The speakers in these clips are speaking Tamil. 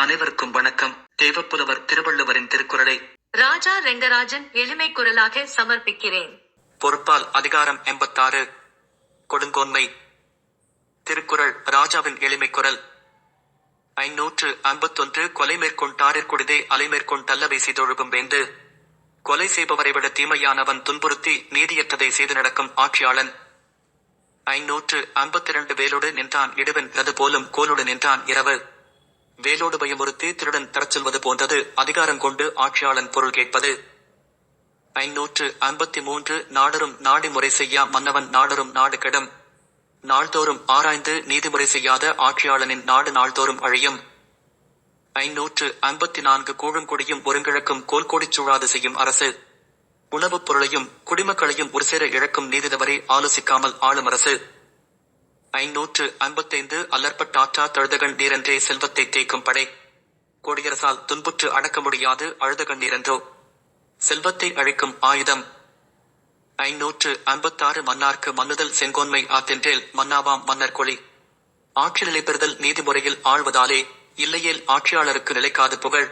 அனைவருக்கும் வணக்கம். தேவப்புலவர் திருவள்ளுவரின் திருக்குறளை ராஜா ரெங்கராஜன் எளிமை குரலாக சமர்ப்பிக்கிறேன். பொறுப்பால் அதிகாரம் எண்பத்தாறு. கொடுங்கோன்மை. திருக்குறள் ராஜாவின் எளிமை குரல். ஐநூற்று ஐம்பத்தொன்று கொலை மேற்கொண்டாரிற் கொடிதே அலை மேற்கொண்டல்லவை செய்தொழுகும் வேந்து. கொலை செய்பவரை விட தீமையானவன் துன்புறுத்தி நீதியற்றதை செய்து நடக்கும் ஆட்சியாளன். ஐநூற்று ஐம்பத்திரண்டு வேலோடு நின்றான் இடுவன் அது போலும் கோலோடு நின்றான் இரவு. வேலோடு பயமுறுத்தி திருடன் தரச் சொல்வது போன்றது. அதிகாரம் கொண்டு ஆட்சியாளன் பொருள் கேட்பது. ஐநூற்று ஐம்பத்தி மூன்று நாடரும் நாடி முறை செய்யா மன்னவன் நாடரும் நாடு கெடும். நாள்தோறும் ஆராய்ந்து நீதிமுறை செய்யாத ஆட்சியாளனின் நாடு நாள்தோறும் அழியும். ஐநூற்று ஐம்பத்தி நான்கு கூழும் கொடியும் ஒருங்கிழக்கும் கோல்கோடிச் சூழாது செய்யும் அரசு. உணவுப் பொருளையும் குடிமக்களையும் ஒருசேர இழக்கும் நீதிதவரை ஆலோசிக்காமல் ஆளும் அரசு. ஐநூற்று ஐம்பத்தைந்து அல்லற்பட்டாற்றா தழுதகண் நீரென்றே செல்வத்தை தேய்க்கும் படை. கொடியரசால் துன்புற்று அடக்க முடியாது அழுதகண் நீரென்றோ. செல்வத்தை அழிக்கும் ஆயுதம். ஐநூற்று ஐம்பத்தாறு மன்னார்க்கு மன்னுதல் செங்கோன்மை ஆத்தென்றேல் மன்னாவாம் மன்னர் கொளி ஆட்சி நிலை பெறுதல் நீதிமுறையில் ஆழ்வதாலே இல்லையேல் ஆட்சியாளருக்கு நிலைக்காது புகழ்.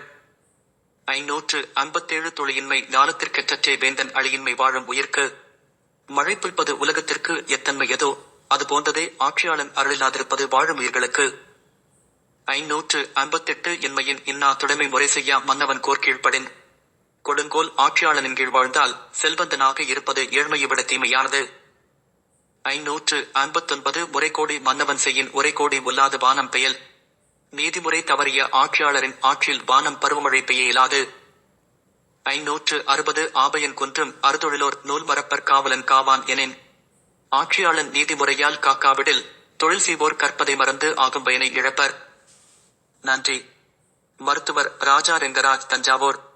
ஐநூற்று ஐம்பத்தேழு தொழியின்மை ஞானத்திற்கெற்றற்றே வேந்தன் அழியின்மை வாழும் உயிர்க்கு. மழை புல்பது உலகத்திற்கு எத்தன்மை எதோ? அது போன்றதே ஆட்சியாளன் அருளில்லாதிருப்பது வாழும் உயிர்களுக்கு. ஐநூற்று ஐம்பத்தெட்டு என்மையின் இன்னா துடைமை முறை செய்யா மன்னவன் கோர்கீழ்படின் கொடுங்கோல் ஆட்சியாளனின் கீழ் வாழ்ந்தால் செல்வந்தனாக இருப்பது ஏழ்மையை விட தீமையானது. ஐநூற்று ஐம்பத்தொன்பது முறைகோடி மன்னவன் செய்யின் உரைகோடி உல்லாது வானம் பெயல். நீதிமுறை தவறிய ஆட்சியாளரின் ஆற்றில் வானம் பருவமழை பெய்ய இயலாது ஐநூற்று அறுபது ஆபயன் குன்றும் அறுதொழிலோர் நூல் மரப்பர் காவலன் காவான் எனேன். ஆட்சியாளன் நீதிமுறையால் காக்காவிடில் தொழில் செய்வோர் கற்பதை மறந்து ஆகும் பயனை இழப்பர். நன்றி. மருத்துவர் ராஜா ரெங்கராஜ் தஞ்சாவூர்.